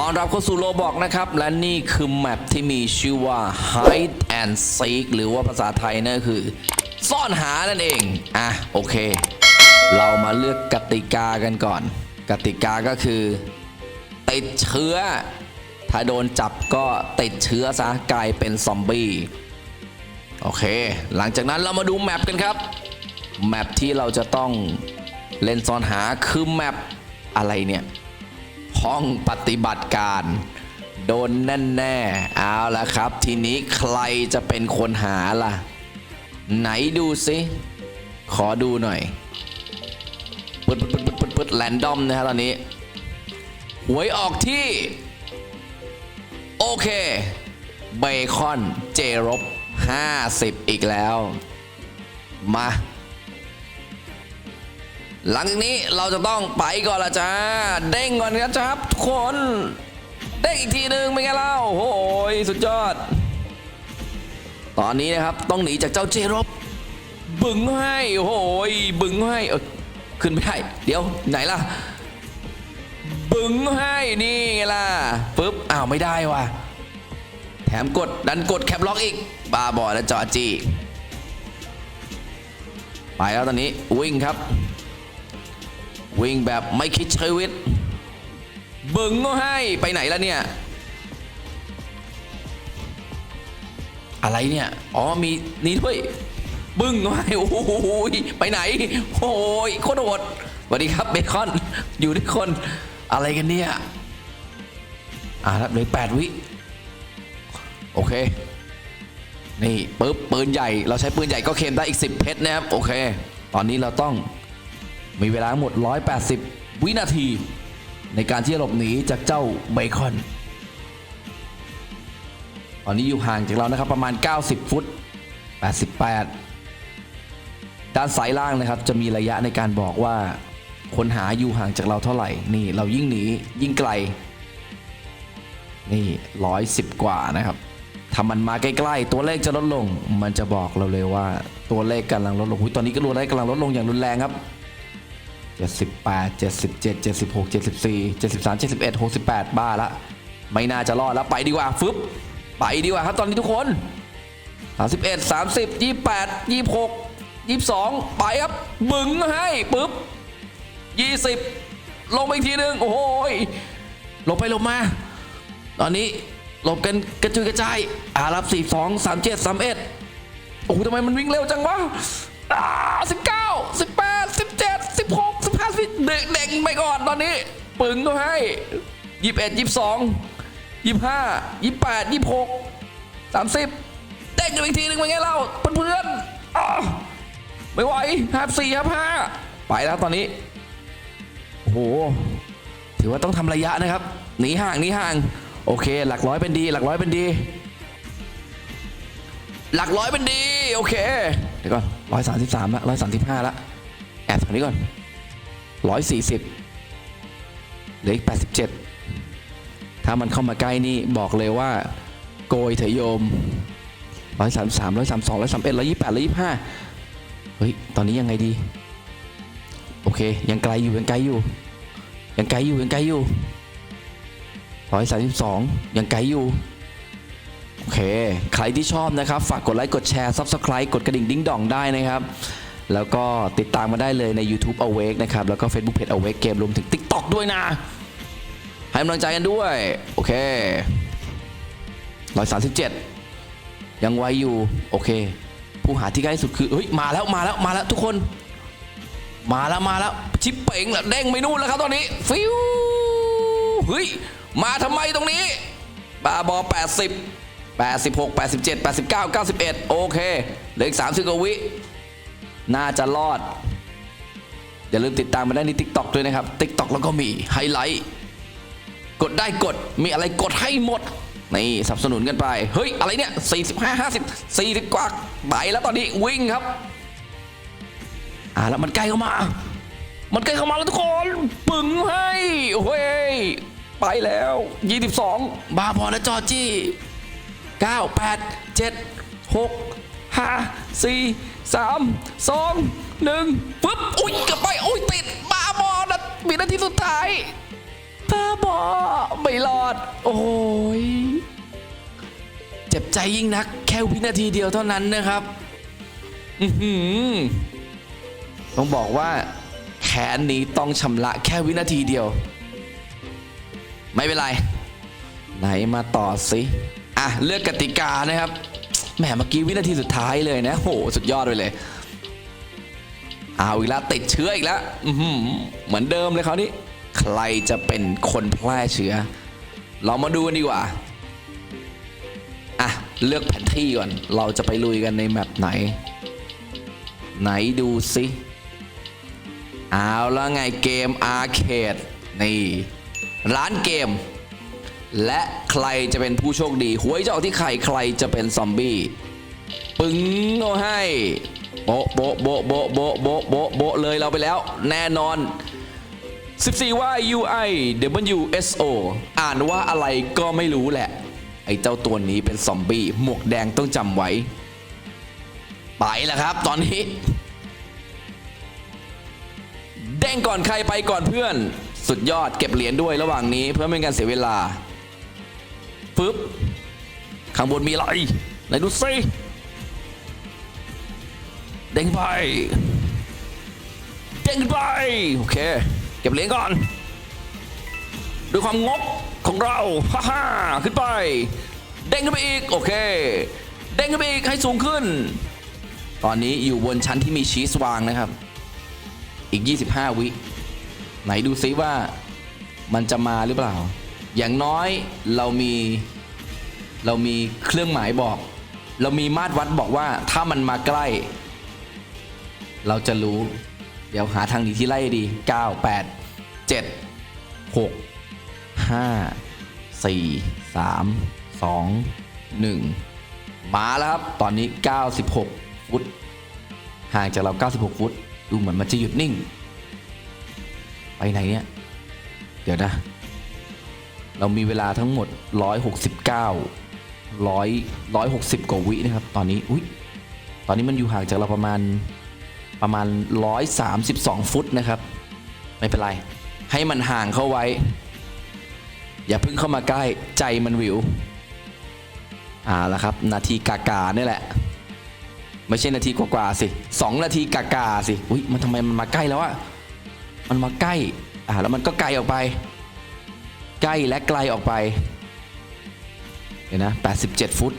ตอนรับเข้าสู่โลบอกนะครับ และนี่คือแมปที่มีชื่อว่า hide and seek หรือว่าภาษาไทยนั่นคือ ซ่อนหานั่นเอง อะ โอเค เรามาเลือกกติกากันก่อน กติกาก็คือ ติดเชื้อ ถ้าโดนจับก็ติดเชื้อซะกลายเป็นซอมบี้ โอเค หลังจากนั้นเรามาดูแมปกันครับ แมปที่เราจะต้องเล่นซ่อนหาคือแมปอะไรเนี่ย ห้องปฏิบัติการ โดนแน่แน่ๆเอาละครับ ทีนี้ใครจะเป็นคนหาล่ะ ไหนดูสิขอดูหน่อยปึ๊ดปึ๊ดปึ๊ดปึ๊ดปึ๊ดแรนดอมนะฮะตอนนี้หวยออกที่ โอเคเบคอนเจรบ50 อีกแล้ว มา หลังจากนี้เราจะต้องไปก่อนละจ้า เด้งก่อนนะครับทุกคน เด้งอีกทีหนึ่งเป็นไงเล่าโอ้ยสุดยอด ตอนนี้นะครับต้องหนีจากเจ้าเจรบบึงให้โอ้ยบึงให้เออขึ้นไม่ได้เดี๋ยวไหนล่ะ บึงให้นี่ไงล่ะปึ๊บอ้าวไม่ได้ว่ะแถมกดดันกดแคปล็อกอีกบาบอและจอจีไปแล้วตอนนี้วิ่งครับ วิ่งแบบไม่คิดชีวิต บึงก็ให้ไปไหนแล้วเนี่ย อะไรเนี่ย อ๋อมีนี่ด้วยบึ้งก็ให้โอ้โหไปไหนโอ้ยโคตรโหดสวัสดีครับเบคอนอยู่ด้วยคนอะไรกันเนี่ยอ่าแล้เหลือแปดวิโอเค นี่ปึ๊บปืนใหญ่ เราใช้ปืนใหญ่ก็เคลมได้อีก 10 เพชรนะครับ โอเค ตอนนี้เราต้อง มีเวลาหมด 180 วินาที ในการที่จะหลบหนีจากเจ้าเบคอน ตอนนี้อยู่ห่างจากเรานะครับประมาณ 90 ฟุต 88 ด้านซ้ายล่างนะครับ จะมีระยะในการบอกว่าคนหาอยู่ห่างจากเราเท่าไหร่ นี่เรายิ่งหนียิ่งไกล นี่ร้อยสิบกว่านะครับถ้ามันมาใกล้ๆ ตัวเลขจะลดลง มันจะบอกเราเลยว่าตัวเลขกำลังลดลงตอนนี้ก็ตัวเลขกำลังลดลงอย่างรุนแรงครับ 78 77 76 74 73 71 68 บ้าละ ไม่น่าจะรอดแล้วไปดีกว่าฟึบไปดีกว่าครับตอนนี้ทุกคน31 30 28 26 22 ไปครับบึงให้ปึ๊บ 20 ลงไปอีกทีนึง โอ้โหยลงไปลงมา ตอนนี้หลบกันกระจุยกระจายอารับ 4 2 3 7 3 1 โอ้โหทำไมมันวิ่งเร็วจังวะอ่า19 18 17 16 15สิ เด็กเด็กไปก่อนตอนนี้ ปึงก็ให้21 22 25 28 26 30เด้งกันอีกทีหนึ่งเป็นไงเล่าเพื่อนๆไม่ไหวห้าสี่ครับห้าไปแล้วตอนนี้โอ้โหถือว่าต้องทำระยะนะครับหนีห่างหนีห่าง โอเค หลักร้อยเป็นดี หลักร้อยเป็นดี หลักร้อยเป็นดี โอเคเดี๋ยวก่อนร้อยสามสิบสามละร้อยสามสิบห้าละแอบตรงนี้ก่อน ร้อยสี่สิบเหลืออีกแปดสิบเจ็ดถ้ามันเข้ามาใกล้นี่บอกเลยว่าโกยเถอะโยมร้อยสามสามร้อยสามสองร้อยสามเอ็ดร้อยยี่แปดร้อยยี่ห้าเฮ้ย ตอนนี้ยังไงดี โอเค ยังไกลอยู่ ยังไกลอยู่ ยังไกลอยู่ ยังไกลอยู่ร้อยสามสิบสองยังไกลอยู่โอเค ใครที่ชอบนะครับ ฝากกดไลค์ กดแชร์ Subscribe กดกระดิ่งดิ้งดองได้นะครับ แล้วก็ติดตามมาได้เลยใน YouTube Awake นะครับ แล้วก็ Facebook Page Awake Game รวมถึง TikTok ด้วยนะ ให้กำลังใจกันด้วย โอเคร้อยสามสิบเจ็ดยังไวอยู่ โอเค ผู้หาที่ใกล้ที่สุดคือ เฮ้ย มาแล้วมาแล้วมาแล้วทุกคน มาแล้วมาแล้ว ชิปเป่งแล้วเด้งไปนู่นแล้วครับตอนนี้ ฟิวเฮ้ย มาทำไมตรงนี้ บาบอ 80 86 87 89 91 โอเคเหลืออีก30กว่าวิ น่าจะรอด อย่าลืมติดตามมาได้ใน TikTok ด้วยนะครับ TikTok แล้วก็มีไฮไลท์กดได้กดมีอะไรกดให้หมดนี่สนับสนุนกันไป เฮ้ย อะไรเนี่ย 45 50 40 กว่าไปแล้วตอนนี้วิ่งครับ อ่าแล้วมันใกล้เข้ามา มันใกล้เข้ามาแล้วทุกคนปึงให้โอ้ยไปแล้ว 22 บาพอและจอจี้ 9 8 7 6 5 4 3 2 1ปึ๊บอุ้ยเกลับไปอุ้ยติดบ้าบอนะมีนาทีสุดท้ายบ้าบอไม่รอด โอ้ยเจ็บใจยิ่งนัก แค่วินาทีเดียวเท่านั้นนะครับอือหือต้องบอกว่าแค้นนี้ต้องชำระแค่วินาทีเดียว ไม่เป็นไร ไหนมาต่อสิ อะ เลือกกติกานะครับ แหมเมื่อกี้วินาทีสุดท้ายเลยนะโหสุดยอดไปเลยเอาอีกแล้วติดเชื้ออีกแล้วเหมือนเดิมเลยคราวนี้ใครจะเป็นคนแพร่เชื้อ เรามาดูกันดีกว่าอะเลือกแผนที่ก่อน เราจะไปลุยกันในแมปไหน ไหนดูสิเอาแล้วไงเกมอาร์เคดนี่ ร้านเกม และใครจะเป็นผู้โชคดี หวยจะออกที่ใครใครจะเป็นซอมบี้ปึ้งเอาให้โบโบโบโบโบโบโบโบเลยเราไปแล้ว แน่นอน 14ว่า UI W S O อ่านว่าอะไรก็ไม่รู้แหละ ไอ้เจ้าตัวนี้เป็นซอมบี้หมวกแดงต้องจำไว้ ไปแล้วครับตอนนี้ เด้งก่อนใครไปก่อนเพื่อน สุดยอดเก็บเหรียญด้วยระหว่างนี้เพื่อไม่ให้การเสียเวลา ปึ๊บ ข้างบนมีอะไรไหนดูสิเด้งไป เด้งไป โอเค เก็บเหรียญก่อนด้วยความงกของเรา ฮ่าฮ่าขึ้นไป เด้งขึ้นไปอีก โอเค เด้งขึ้นไปอีกให้สูงขึ้น ตอนนี้อยู่บนชั้นที่มีชีสวางนะครับ อีก 25 วิ ไหนดูซิว่ามันจะมาหรือเปล่า อย่างน้อยเรามีเรามีเครื่องหมายบอก เรามีมาตรวัดบอกว่าถ้ามันมาใกล้ เราจะรู้ เดี๋ยวหาทางหนีที่ไล่ดี 9 8 7 6 5 4 3 2 1 มาแล้วครับ ตอนนี้ 96 ฟุต ห่างจากเรา 96 ฟุต ดูเหมือนมันจะหยุดนิ่ง ไปไหนเนี่ย เดี๋ยวนะ เรามีเวลาทั้งหมด 169 100 160กว่าวินะครับ ตอนนี้ อุ้ยตอนนี้มันอยู่ห่างจากเราประมาณประมาณ 132 ฟุตนะครับ ไม่เป็นไร ให้มันห่างเข้าไว้ อย่าเพิ่งเข้ามาใกล้ใจมันวิวอ่าละครับ นาทีกากาเนี่ยแหละ ไม่ใช่นาทีกว่าๆสิสองนาทีกากาสิ อุ้ยมันทำไมมันมาใกล้แล้วอะมันมาใกล้ อ่าแล้วมันก็ไกลออกไป กล้และไกลออกไป เดี๋ยวนะ 87 ฟุต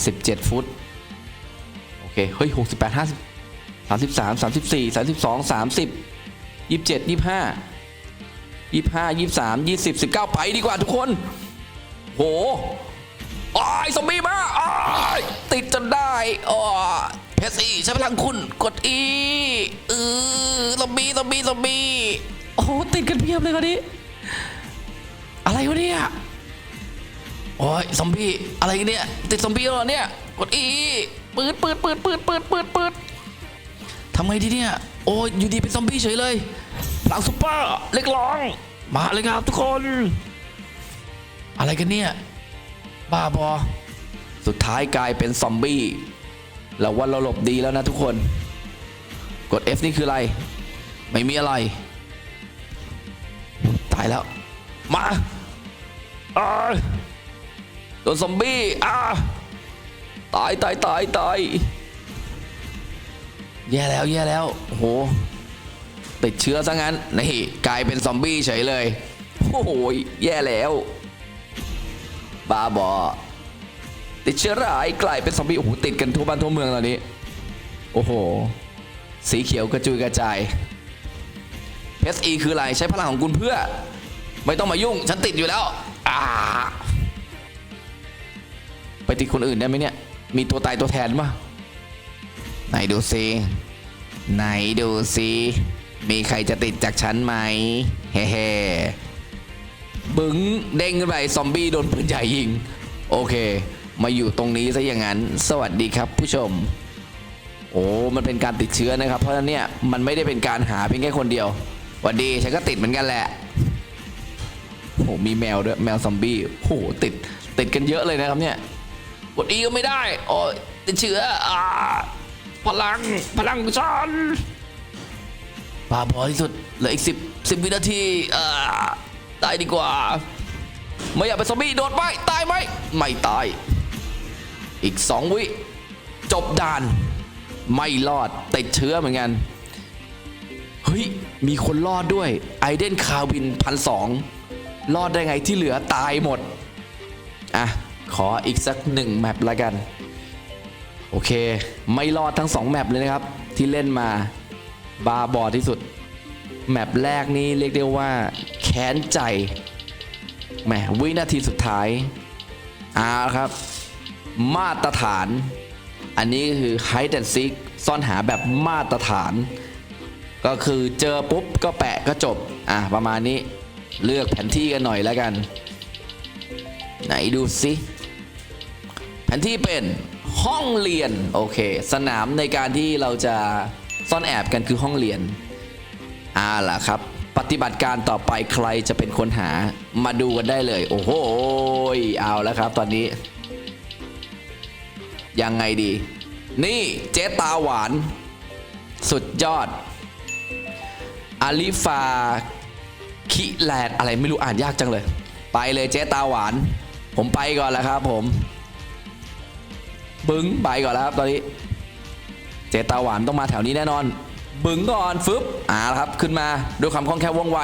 87 ฟุต โอเค เฮ้ย 68 50 33 34 32 30 27 25 25 23 20 19 ไปดีกว่าทุกคน โหโอ้ยซอมบี้มาโอ้ยติดจนได้อ๋อเพชรสี่ใช้พลังคุณ กดอีเออซอมบี้ซอมบี้ซอมบี้ โอ้โหติดกันเพียบเลยคนนี้ อะไรวะเนี่ย โอ้ยซอมบี้อะไรกันเนี่ย ติดซอมบี้แล้วเหรอเนี่ย กดอีปืดปืดปืดปืดปืดปืดปืดทำไงดีเนี่ย โอ้ยอยู่ดีเป็นซอมบี้เฉยเลยพลังซุปเปอร์เล็กร้อง มาเลยครับทุกคน อะไรกันเนี่ย บ้าบอ สุดท้ายกลายเป็นซอมบี้เราว่าเราหลบดีแล้วนะทุกคน กด F นี่คืออะไร ไม่มีอะไร ตายแล้ว มาอาโดนซอมบี้อาตายตายตายตายแย่แล้วแย่แล้วโหติดเชื้อซะงั้นนี่กลายเป็นซอมบี้เฉยเลยโอ้โหแย่แล้วบาบอติดเชื้อร้ายกลายเป็นซอมบี้โอ้โหติดกันทั่วบ้านทั่วเมืองตอนนี้ โอ้โห สีเขียวกระจุยกระจาย เพสีคืออะไรใช้พลังของคุณเพื่อ ไม่ต้องมายุ่ง ฉันติดอยู่แล้วอ่าไปติดคนอื่นได้ไหมเนี่ย มีตัวตายตัวแทนปะไหนดูซิไหนดูซิมีใครจะติดจากฉันไหมเฮ้เฮ้บึ้งเด้งขึ้นไปซอมบี้โดนปืนใหญ่ยิง โอเค มาอยู่ตรงนี้ซะอย่างนั้น สวัสดีครับผู้ชม โอ้ มันเป็นการติดเชื้อนะครับ เพราะฉะนั้นเนี่ย มันไม่ได้เป็นการหาเพียงแค่คนเดียว วันดีฉันก็ติดเหมือนกันแหละโหมีแมวด้วยแมวซอมบี้โหติดติดกันเยอะเลยนะครับเนี่ยกดอีก็ไม่ได้โอ้ติดเชื้ออ่าพลังพลังฉันบ้าบอที่สุดเหลืออีกสิบสิบวินาทีอ่อตายดีกว่า ไม่อยากเป็นซอมบี้โดดไปตายไหมไม่ตาย อีกสองวิจบด่าน ไม่รอดติดเชื้อเหมือนกันเฮ้ย มีคนรอดด้วยไอเดนคาวินพันสองรอดได้ไงที่เหลือตายหมด อะ ขออีกสักหนึ่งแมปละกัน โอเค ไม่รอดทั้งสองแมปเลยนะครับ ที่เล่นมาบาบอที่สุด แมปแรกนี่เรียกได้ว่า แค้นใจแหมวินาทีสุดท้ายอาครับ มาตรฐาน อันนี้คือ hide and seek ซ่อนหาแบบมาตรฐาน ก็คือเจอปุ๊บก็แปะก็จบ อะประมาณนี้เลือกแผนที่กันหน่อยแล้วกัน ไหนดูสิแผนที่เป็นห้องเรียน โอเค สนามในการที่เราจะซ่อนแอบกันคือห้องเรียนอ่าล่ะครับ ปฏิบัติการต่อไปใครจะเป็นคนหามาดูกันได้เลย โอ้โหเอาแล้วครับ ตอนนี้ ยังไงดี นี่เจ๊ตาหวาน สุดยอด อาลิฟาคิแลนด์อะไรไม่รู้อ่านยากจังเลย ไปเลยเจ๊ตาหวาน ผมไปก่อนแล้วครับผมบึ้งไปก่อนแล้วครับตอนนี้ เจตาหวานต้องมาแถวนี้แน่นอน บึ้งก่อนฟึบอ่าละครับขึ้นมาด้วยความคล่องแคล่วว่องไว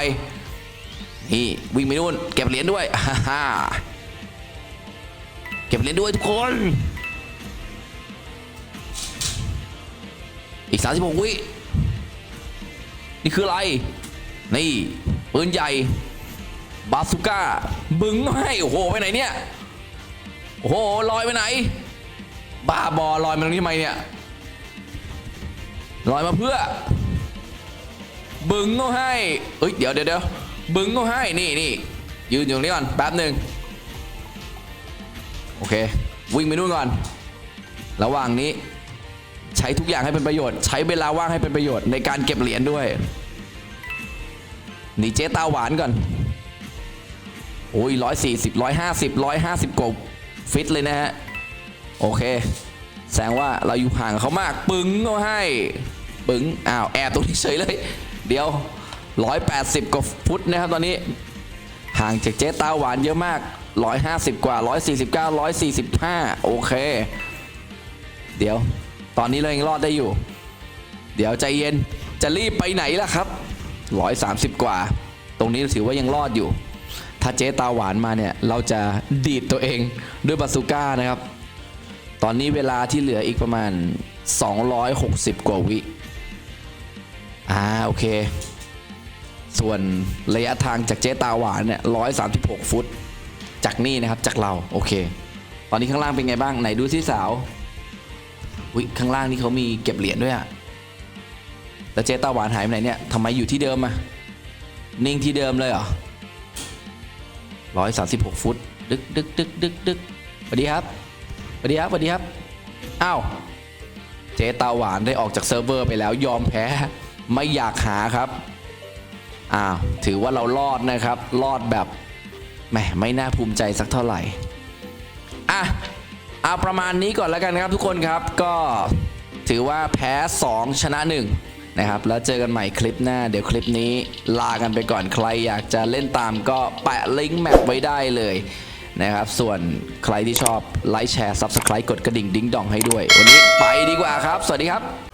นี่วิ่งไปนู่นเก็บเหรียญด้วยฮ่าฮ่าเก็บเหรียญด้วยทุกคน อีก 36 วิ นี่คืออะไร นี่ปืนใหญ่ บาสุก้า บึ้งให้โอ้โห ไปไหนเนี่ย โอ้โห ลอยไปไหน บ้าบอลอยมาตรงนี้ทำไมเนี่ย ลอยมาเพื่อ บึ้งก็ให้ เอ้ย เดี๋ยวเดี๋ยวเดี๋ยวบึ้งก็ให้ นี่นี่ยืนอยู่ตรงนี้ก่อน แป๊บหนึ่งโอเค วิ่งไปนู่นก่อน ระหว่างนี้ ใช้ทุกอย่างให้เป็นประโยชน์ ใช้เวลาว่างให้เป็นประโยชน์ในการเก็บเหรียญด้วย นี่เจ๊ตาหวานก่อน โอ้ยร้อยสี่สิบร้อยห้าสิบร้อยห้าสิบกว่าฟิตเลยนะฮะ โอเค แสดงว่าเราอยู่ห่างเขามาก ปึ้งก็ให้ปึ้งอ้าว แอบตรงนี้เฉยเลย เดี๋ยว180กว่าฟุตนะครับตอนนี้ ห่างจากเจ๊ตาหวานเยอะมาก150กว่า149 145โอเค เดี๋ยว ตอนนี้เรายังรอดได้อยู่ เดี๋ยวใจเย็นจะรีบไปไหนล่ะครับ130กว่า ตรงนี้ถือว่ายังรอดอยู่ ถ้าเจ๊ตาหวานมาเนี่ยเราจะดีดตัวเองด้วยบาซูก้านะครับ ตอนนี้เวลาที่เหลืออีกประมาณ 260 กว่าวิอ่าโอเค ส่วนระยะทางจากเจ๊ตาหวานเนี่ย136ฟุต จากนี่นะครับจากเราโอเค ตอนนี้ข้างล่างเป็นไงบ้างไหนดูที่สาว วิข้างล่างนี่เขามีเก็บเหรียญด้วยอะแล้วเจ๊ตาหวานหายไปไหนเนี่ยทำไมอยู่ที่เดิมอะนิ่งที่เดิมเลยเหรอ136ฟุต ดึกดึกดึกดึกดึกสวัสดีครับสวัสดีครับสวัสดีครับ อ้าว เจตาหวานได้ออกจากเซิร์ฟเวอร์ไปแล้วยอมแพ้ ไม่อยากหาครับ อ้าว ถือว่าเรารอดนะครับ รอดแบบแหมไม่น่าภูมิใจสักเท่าไหร่ อะ เอาประมาณนี้ก่อนแล้วกันครับทุกคนครับก็ถือว่าแพ้ 2 ชนะ 1 นะครับ แล้วเจอกันใหม่คลิปหน้า เดี๋ยวคลิปนี้ลากันไปก่อนใครอยากจะเล่นตามก็แปะลิงก์แมปไว้ได้เลยนะครับ ส่วนใครที่ชอบไลค์แชร์ Subscribe กดกระดิ่งดิ้งดองให้ด้วย วันนี้ไปดีกว่าครับ สวัสดีครับ